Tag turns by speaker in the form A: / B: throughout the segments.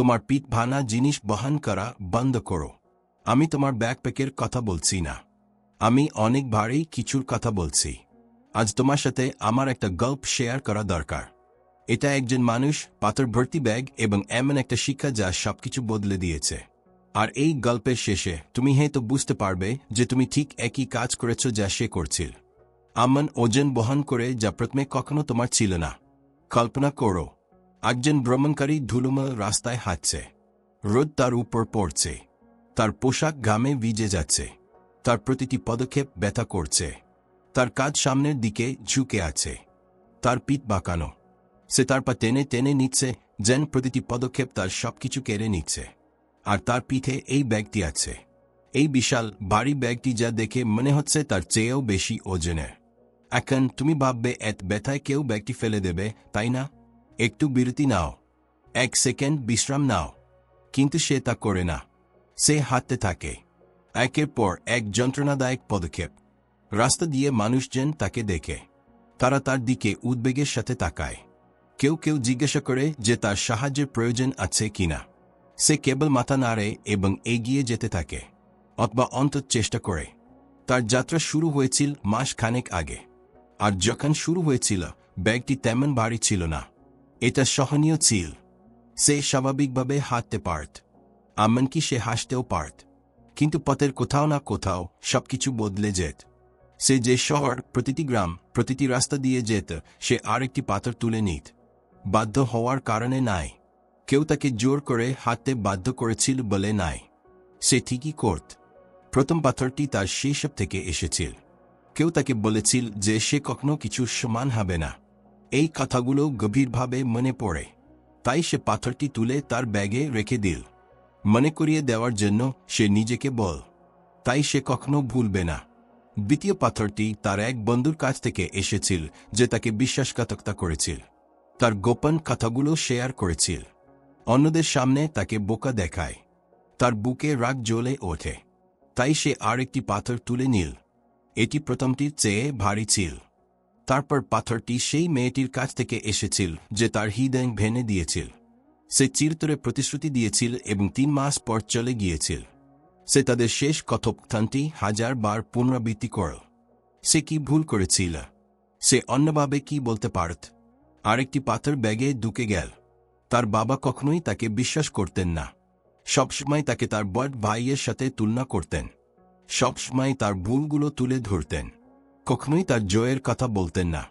A: তোমার পিঠ ভানা জিনিস বহন করা বন্ধ করো। আমি তোমার ব্যাকপ্যাকের কথা বলছি না। আমি অনেক ভারী কিছুর কথা বলছি। আজ তোমার সাথে আমার একটা গল্প শেয়ার করা দরকার। এটা একজন মানুষ, পাথর ভর্তি ব্যাগ এবং এমন একটা শিক্ষা যা সবকিছু বদলে দিয়েছে। আর এই গল্পের শেষে তুমি হয়তো বুঝতে পারবে যে তুমি ঠিক একই কাজ করেছ যা সে করছিল। আমন ওজন বহন করে যা প্রথমে কখনো তোমার ছিল না। কল্পনা করো একজন ভ্রমণকারী ধুলোমল রাস্তায় হাঁটছে। রোদ তার উপর পড়ছে। তার পোশাক ঘামে ভিজে যাচ্ছে। তার প্রতিটি পদক্ষেপ ব্যথা করছে। তার কাজ সামনের দিকে ঝুঁকে আছে। তার পিঠ বাঁকানো। সে তার পা টেনে টেনে নিচ্ছে, যেন প্রতিটি পদক্ষেপ তার সবকিছু কেড়ে নিচ্ছে। আর তার পিঠে এই ব্যাগটি আছে। এই বিশাল, ভারী ব্যাগটি যা দেখে মনে হচ্ছে তার চেয়েও বেশি ওজনের। এখন তুমি ভাববে, এত ব্যথায় কেউ ব্যাগটি ফেলে দেবে, তাই না? একটু বিরতি নাও। এক সেকেন্ড বিশ্রাম নাও। কিন্তু সে তা করে না। সে হাঁটতে থাকে। একের পর এক যন্ত্রণাদায়ক পদক্ষেপ। রাস্তা দিয়ে মানুষজন তাকে দেখে। তারা তার দিকে উদ্বেগের সাথে তাকায়। কেউ কেউ জিজ্ঞাসা করে যে তার সাহায্যের প্রয়োজন আছে কিনা। সে কেবল মাথা নাড়ে এবং এগিয়ে যেতে থাকে। অথবা অন্তত চেষ্টা করে। তার যাত্রা শুরু হয়েছিল মাস খানেক আগে। আর যখন শুরু হয়েছিল, ব্যাগটি তেমন ভারী ছিল না। এটা সহনীয় ছিল। সে স্বাভাবিকভাবে হাঁটতে পারত, এমনকি সে হাসতেও পারত। কিন্তু পথের কোথাও না কোথাও সবকিছু বদলে যেত। সে যে শহর, প্রতিটি গ্রাম, প্রতিটি রাস্তা দিয়ে যেত, সে আরেকটি পাথর তুলে নিত। বাধ্য হওয়ার কারণে নাই। কেউ তাকে জোর করে হাঁটতে বাধ্য করেছিল বলে নাই। সে ঠিকই করত। প্রথম পাথরটি তার শৈশব থেকে এসেছিল। কেউ তাকে বলেছিল যে সে কখনো কিছু সমান হবে না। এই কথাগুলো গভীরভাবে মনে পড়ে। তাই সে পাথরটি তুলে তার ব্যাগে রেখে দিল। মনে করিয়ে দেওয়ার জন্য সে নিজেকে বল, তাই সে কখনো ভুলবে না। দ্বিতীয় পাথরটি তার এক বন্ধুর কাছ থেকে এসেছিল, যে তাকে বিশ্বাসঘাতকতা করেছিল। তার গোপন কথাগুলো শেয়ার করেছিল। অন্যদের সামনে তাকে বোকা দেখায়। তার বুকে রাগ জ্বলে ওঠে। তাই সে আর একটি পাথর তুলে নিল। এটি প্রথমটির চেয়ে ভারী ছিল। তারপর পাথরটি সেই মেয়েটির কাছ থেকে এসেছিল, যে তার হৃদয় ভেঙে দিয়েছিল। সে চিরতরে প্রতিশ্রুতি দিয়েছিল এবং তিন মাস পর চলে গিয়েছিল। সে তাদের শেষ কথোপথানটি হাজার বার পুনরাবৃত্তি করল। সে কি ভুল করেছিল? সে অন্যভাবে কি বলতে পারত? আরেকটি পাথর ব্যাগে ঢুকে গেল। তার বাবা কখনোই তাকে বিশ্বাস করতেন না। সবসময় তাকে তার বট ভাইয়ের সাথে তুলনা করতেন। সবসময় তার ভুলগুলো তুলে ধরতেন। কখনোই তার জয়ের কথা বলতেন না।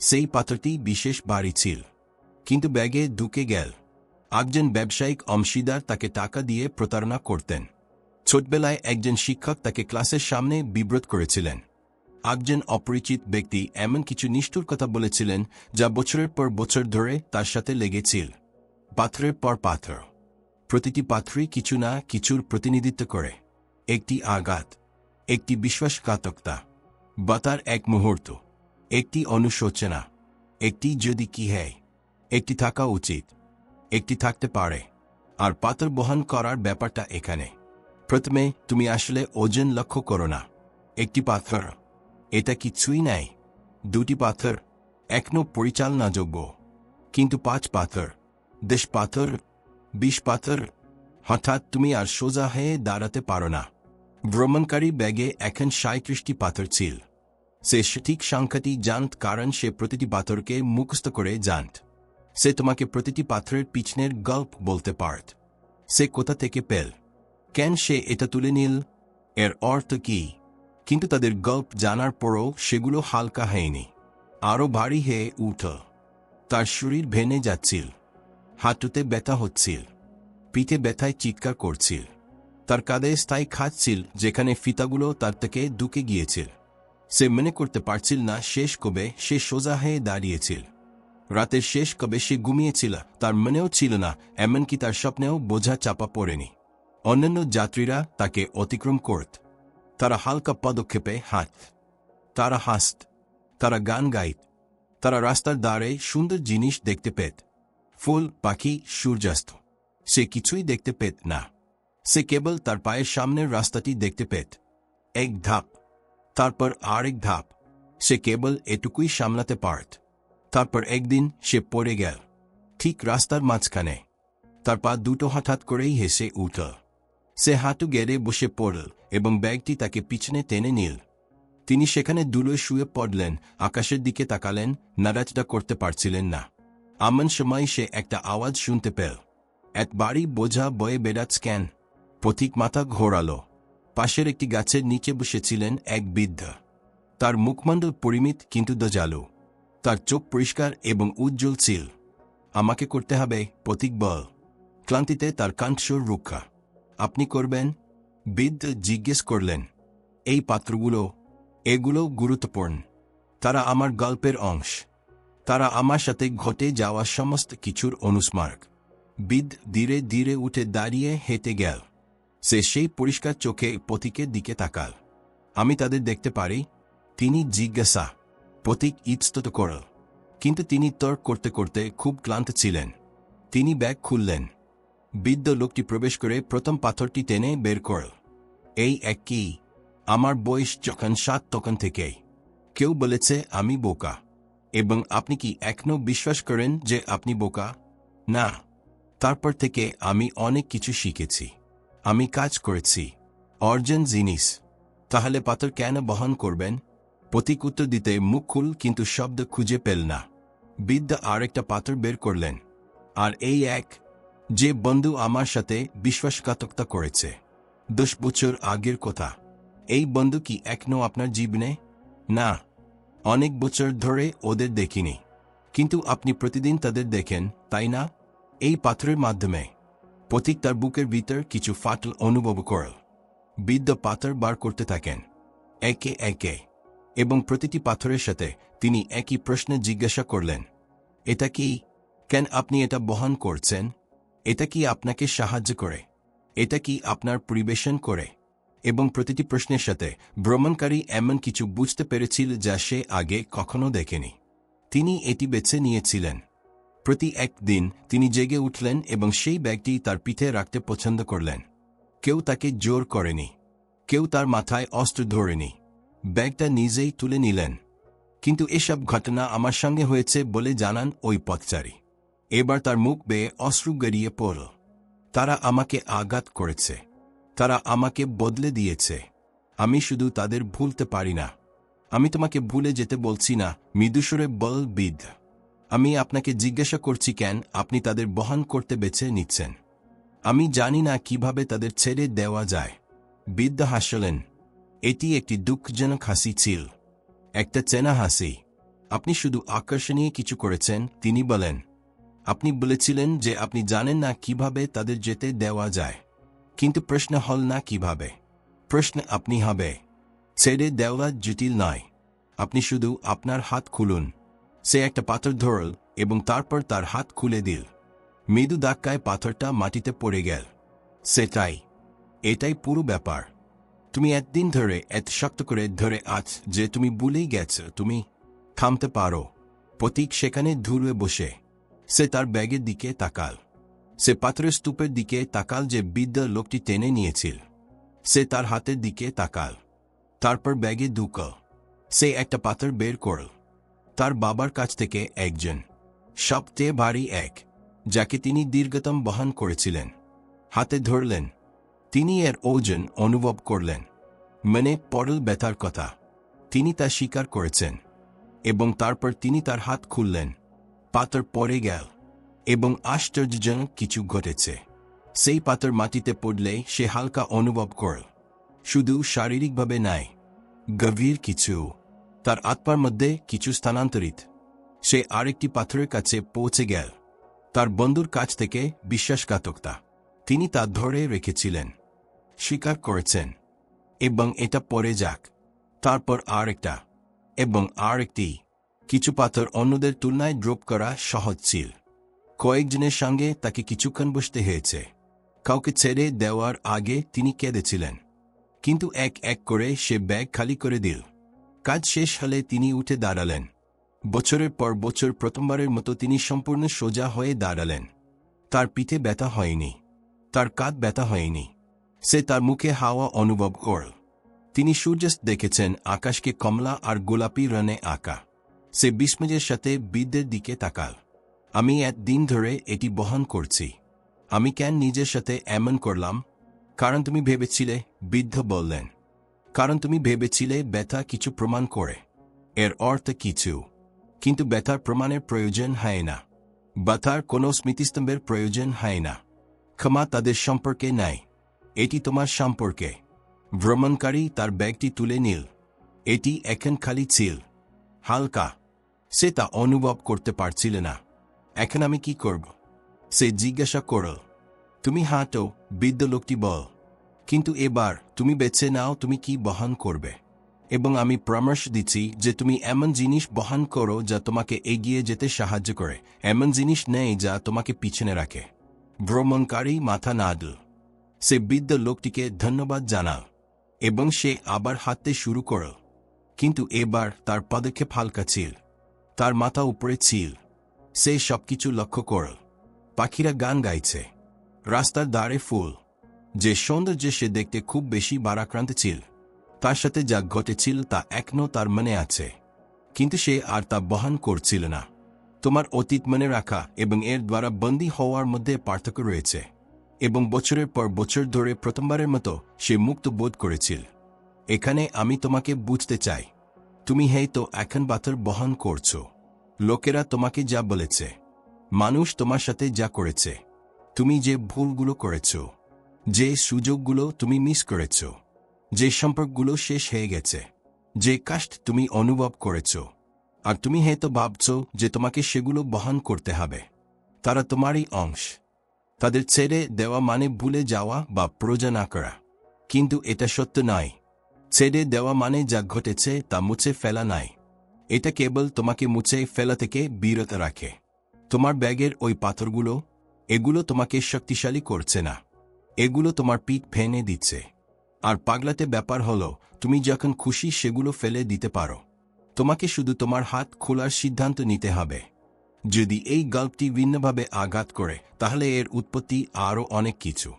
A: সেই পাত্রটি বিশেষ বাড়ি ছিল। কিন্তু ব্যাগে ঢুকে গেল। একজন ব্যবসায়িক অংশীদার তাকে টাকা দিয়ে প্রতারণা করতেন। ছোটবেলায় একজন শিক্ষক তাকে ক্লাসের সামনে বিব্রত করেছিলেন। একজন অপরিচিত ব্যক্তি এমন কিছু নিষ্ঠুর কথা বলেছিলেন যা বছরের পর বছর ধরে তার সাথে লেগেছিল। পাথরের পর পাথর। প্রতিটি পাথরই কিছু না কিছুর প্রতিনিধিত্ব করে। একটি আঘাত। একটি বিশ্বাসঘাতকতা। বাতার এক মুহূর্ত। একটি অনুশোচনা। একটি যদি কি হয়। একটি থাকা উচিত। একটি থাকতে পারে। আর পাথর বহন করার ব্যাপারটা এখানে। প্রথমে, তুমি আসলে ওজন লক্ষ্য করো না। একটি পাথর। এটা কিছুই নাই? দুটি পাথর। এখনও পরিচালনাযোগ্য। কিন্তু পাঁচ পাথর। দেশ পাথর। বিশ পাথর। হঠাৎ তুমি আর সোজা হয়ে দাঁড়াতে পারো না। ভ্রমণকারী ব্যাগে এখন সাঁত্রিশটি পাথর ছিল। সে সঠিক সংখ্যাটি জানত কারণ সে প্রতিটি পাথরকে মুখস্থ করে জানত। সে তোমাকে প্রতিটি পাথরের পিছনের গল্প বলতে পারত। সে কোথা থেকে পেল? কেন সে এটা তুলে নিল? এর অর্থ কি? কিন্তু তাদের গল্প জানার পরও সেগুলো হালকা হয়নি। আরও ভারী হয়ে উঠ তার শরীর ভেঙে যাচ্ছিল। হাঁটুতে ব্যথা হচ্ছিল। পিঠে ব্যথায় চিৎকার করছিল। তার কাঁধে স্থায়ী খাচ্ছিল যেখানে ফিতাগুলো তার থেকে ঢুকে গিয়েছিল। সে মনে করতে পারছিল না শেষ কবে সে সোজা হয়ে দাঁড়িয়েছিল। রাতের শেষ কবে সে ঘুমিয়েছিল তার মনেও ছিল না, এমনকি তার স্বপ্নেও বোঝা চাপা পড়েনি। অন্যান্য যাত্রীরা তাকে অতিক্রম করত। তারা হালকা পদক্ষেপে হাত তারা হাসত। তারা গান গাইত। তারা রাস্তার দ্বারে সুন্দর জিনিস দেখতে পেত। ফুল, পাখি, সূর্যাস্ত। সে কিছুই দেখতে পেত না। সে কেবল তার পায়ের সামনের রাস্তাটি দেখতে পেত। এক ধাপ। তারপর আরেক ধাপ। সে কেবল এটুকুই সামলাতে পারত। তারপর একদিন সে পড়ে গেল, ঠিক রাস্তার মাঝখানে। তার পা দুটো হঠাৎ করেই হেসে উঠল। সে হাঁটু গেড়ে বসে পড়ল এবং ব্যাগটি তাকে পিছনে টেনে নিল। তিনি সেখানে দুলোয় শুয়ে পড়লেন, আকাশের দিকে তাকালেন নাড়াচড়া করতে পারছিলেন না। এমন সময় সে একটা আওয়াজ শুনতে পেল। এক বাড়ি বোঝা বয়ে বেড়াচ ক্যান পথিক মাথা ঘোরালো। পাশের একটি গাছের নিচে বসেছিলেন এক বৃদ্ধ। তার মুখমণ্ডল পরিমিত কিন্তু দজালু। তার চোখ পরিষ্কার এবং উজ্জ্বল ছিল। আমাকে করতে হবে পথিক বল ক্লান্তিতে তার কাণ্ঠস্বর রক্ষা আপনি করবেন বৃদ্ধ জিজ্ঞেস করলেন। এই পাত্রগুলো এগুলো গুরুত্বপূর্ণ। তারা আমার গল্পের অংশ। তারা আমার সাথে ঘটে যাওয়া সমস্ত কিছুর অনুস্মারক বিদ ধীরে ধীরে উঠে দাঁড়িয়ে হেঁটে গেল। সে সেই পরিষ্কার চোখে পথিকের দিকে তাকাল। আমি তাদের দেখতে পারি, তিনি জিজ্ঞাসা, পথিক ইতস্তত করল। কিন্তু তিনি তর্ক করতে করতে খুব ক্লান্ত ছিলেন। তিনি ব্যাগ খুললেন। বৃদ্ধ লোকটি প্রবেশ করে প্রথম পাথরটি টেনে বের করল। এই একই আমার বয়স যখন সাত, তখন থেকেই। কেউ বলেছে আমি বোকা। এবং আপনি কি এখনও বিশ্বাস করেন যে আপনি বোকা? না। তারপর থেকে আমি অনেক কিছু শিখেছি। আমি কাজ করেছি। অর্জন জিনিস। তাহলে পাথর কেন বহন করবেন? প্রতীক উত্তর দিতে মুখ খুল, কিন্তু শব্দ খুঁজে পেল না। বিদ্যা আর একটা পাথর বের করলেন। আর এই এক, যে বন্ধু আমার সাথে বিশ্বাসঘাতকতা করেছে। দশ বছর আগের কথা। এই বন্ধু কি এখনও আপনার জীবনে? না। অনেক বছর ধরে ওদের দেখিনি। কিন্তু আপনি প্রতিদিন তাদের দেখেন, তাই না? এই পাথরের মাধ্যমে। পথিক তার বুকের ভিতর কিছু ফাটল অনুভব করল। বৃদ্ধ পাথর বার করতে থাকেন। একে একে। এবং প্রতিটি পাথরের সাথে তিনি একই প্রশ্নে জিজ্ঞাসা করলেন, এটা কি? কেন আপনি এটা বহন করছেন? এটা কি আপনাকে সাহায্য করে? এটা কি আপনার পরিবেশন করে? এবং প্রতিটি প্রশ্নের সাথে ভ্রমণকারী এমন কিছু বুঝতে পেরেছিল যা সে আগে কখনো দেখেনি। তিনি এটি বেছে নিয়েছিলেন। প্রতি একদিন তিনি জেগে উঠলেন এবং সেই ব্যাগটি তার পিঠে রাখতে পছন্দ করলেন। কেউ তাকে জোর করেনি। কেউ তার মাথায় অস্ত্র ধরেনি। ব্যাগটা নিজেই তুলে নিলেন। কিন্তু এসব ঘটনা আমার সঙ্গে হয়েছে বলে জানান ওই পথচারী। এবার তার মুখ বেয়ে অশ্রু গড়িয়ে পড়ল। তারা আমাকে আঘাত করেছে। তারা আমাকে বদলে দিয়েছে। আমি শুধু তাদের ভুলতে পারি না। আমি তোমাকে ভুলে যেতে বলছি না মৃদুসরে বলবিদ। আমি আপনাকে জিজ্ঞাসা করছি কেন আপনি তাদের বহন করতে বেছে নিচ্ছেন? আমি জানি না কীভাবে তাদের ছেড়ে দেওয়া যায়। বিদ্যা হাসলেন, এটি একটি দুঃখজনক হাসি, ছিল। একটা চেনা হাসি। আপনি শুধু আকর্ষণীয় কিছু করেছেন? তিনি বলেন, আপনি বলেছিলেন যে আপনি জানেন না কীভাবে তাদের যেতে দেওয়া যায়। কিন্তু প্রশ্ন হল না কীভাবে। প্রশ্ন আপনি হবে। ছেড়ে দেওয়া জটিল নয়। আপনি শুধু আপনার হাত খুলুন। সে একটা পাথর ধরল এবং তারপর তার হাত খুলে দিল। মৃদু ধাক্কায় পাথরটা মাটিতে পড়ে গেল। সেটাই, এটাই পুরো ব্যাপার। তুমি একদিন ধরে এত শক্ত করে ধরে আছ যে তুমি ভুলেই গেছ, তুমি থামতে পারো। প্রতীক সেখানে ধুয়ে বসে। সে তার ব্যাগের দিকে তাকাল। সে পাথরের স্তূপের দিকে তাকাল যে বিদ্যা লোকটি টেনে নিয়েছিল। সে তার হাতের দিকে তাকাল। তারপর ব্যাগে ঢুকল। সে একটা পাথর বের করল। তার বাবার কাছ থেকে একজন, সবচেয়ে ভারী এক, যাকে তিনি দীর্ঘতম বহন করেছিলেন। হাতে ধরলেন, তিনি এর ওজন অনুভব করলেন, মনে পড়ল ব্যথার কথা। তিনি তা স্বীকার করেছেন এবং তারপর তিনি তার হাত খুললেন পাতর পড়ে গেল এবং আশ্চর্যজনক কিছু ঘটেছে। সেই পাতর মাটিতে পড়লে সে হালকা অনুভব করল, শুধু শারীরিকভাবে নাই, গভীর কিছু। তার আত্মার মধ্যে কিছু স্থানান্তরিত। সে আরেকটি পাথরের কাছে পৌঁছে গেল। তার বন্ধুর কাছ থেকে বিশ্বাসঘাতকতা। তিনি তা ধরে রেখেছিলেন। স্বীকার করেছেন। এবং এটা পরে যাক। তারপর আর একটা এবং আর একটি কিছু পাথর অন্যদের তুলনায় ড্রপ করা সহজ ছিল। কয়েকজনের সঙ্গে তাকে কিছুক্ষণ বসতে হয়েছে। কাউকে ছেড়ে দেওয়ার আগে তিনি কেঁদেছিলেন। কিন্তু এক এক করে সে ব্যাগ খালি করে দিল। কাজ শেষ হলে তিনি উঠে দাঁড়ালেন। বছরের পর বছর প্রথমবারের মতো তিনি সম্পূর্ণ সোজা হয়ে দাঁড়ালেন। তার পিঠে ব্যথা হয়নি। তার কাঁধ ব্যথা হয়নি। সে তার মুখে হাওয়া অনুভব করল। তিনি সূর্যাস্ত দেখেছেন আকাশকে কমলা আর গোলাপি রনে আঁকা। সে বিস্ময়ের সাথে বিদ্যের দিকে তাকাল। আমি এক দিন ধরে এটি বহন করছি। আমি কেন নিজের সাথে এমন করলাম? কারণ তুমি ভেবেছিলে বৃদ্ধ বললেন। কারণ তুমি ভেবেছিলে ব্যথা কিছু প্রমাণ করে। এর অর্থ কিছু কিন্তু ব্যথার প্রমাণের প্রয়োজন হয় না। ব্যথার কোনো স্মৃতিস্তম্ভের প্রয়োজন হয় না। ক্ষমা তাদের সম্পর্কে নাই। এটি তোমার সম্পর্কে। ভ্রমণকারী তার ব্যাগটি তুলে নিল। এটি এখন খালি ছিল। হালকা। সে তা অনুভব করতে পারছিল না। এখন আমি কি করব? সে জিজ্ঞাসা করল, তুমি হাঁটো, বৃদ্ধ লোকটি বল। কিন্তু এবার তুমি বেছে নাও তুমি কি বহন করবে। এবং আমি পরামর্শ দিচ্ছি যে তুমি এমন জিনিস বহন করো যা তোমাকে এগিয়ে যেতে সাহায্য করে। এমন জিনিস নেই যা তোমাকে পিছনে রাখে। ভ্রমণকারী মাথা নাড়ল। সে বৃদ্ধ লোকটিকে ধন্যবাদ জানাল এবং সে আবার হাঁটতে শুরু করল। কিন্তু এবার তার পদক্ষেপ হালকা ছিল। তার মাথা উপরে ছিল। সে সবকিছু লক্ষ্য করল। পাখিরা গান গাইছে। রাস্তার দ্বারে ফুল। যে সৌন্দর্য সে দেখতে খুব বেশি বারাক্রান্ত ছিল, তার সাথে যা ঘটেছিল তা এখনও তার মনে আছে। কিন্তু সে আর তা বহন করছিল না। তোমার অতীত মনে রাখা এবং এর দ্বারা বন্দী হওয়ার মধ্যে পার্থক্য রয়েছে এবং বছরের পর বছর ধরে প্রথমবারের মতো সে মুক্ত বোধ করেছিল। এখানে আমি তোমাকে বুঝতে চাই। তুমি হেই তো এখন বাথর বহন করছ। লোকেরা তোমাকে যা বলেছে। মানুষ তোমার সাথে যা করেছে। তুমি যে ভুলগুলো করেছ। যে সুযোগগুলো তুমি মিস করেছ, যে সম্পর্কগুলো শেষ হয়ে গেছে, যে কাস্ট তুমি অনুভব করেছ, আর তুমি হয়তো ভাবছ যে তোমাকে সেগুলো বহন করতে হবে। তারা তোমারই অংশ। তাদের ছেড়ে দেওয়া মানে ভুলে যাওয়া বা প্রজা না করা। কিন্তু এটা সত্য নয়। ছেড়ে দেওয়া মানে যা ঘটেছে তা মুছে ফেলা নাই এটা কেবল তোমাকে মুছে ফেলা থেকে বিরত রাখে। তোমার ব্যাগের ওই পাথরগুলো, এগুলো তোমাকে শক্তিশালী করছে না। এগুলো তোমার পিঠ ফেনে দিচ্ছে। আর পাগলাতে ব্যাপার হলো, তুমি যখন খুশি সেগুলো ফেলে দিতে পারো। তোমাকে শুধু তোমার হাত খোলার সিদ্ধান্ত নিতে হবে। যদি এই গল্পটি ভিন্নভাবে আঘাত করে, তাহলে এর উৎপত্তি আরও অনেক কিছু।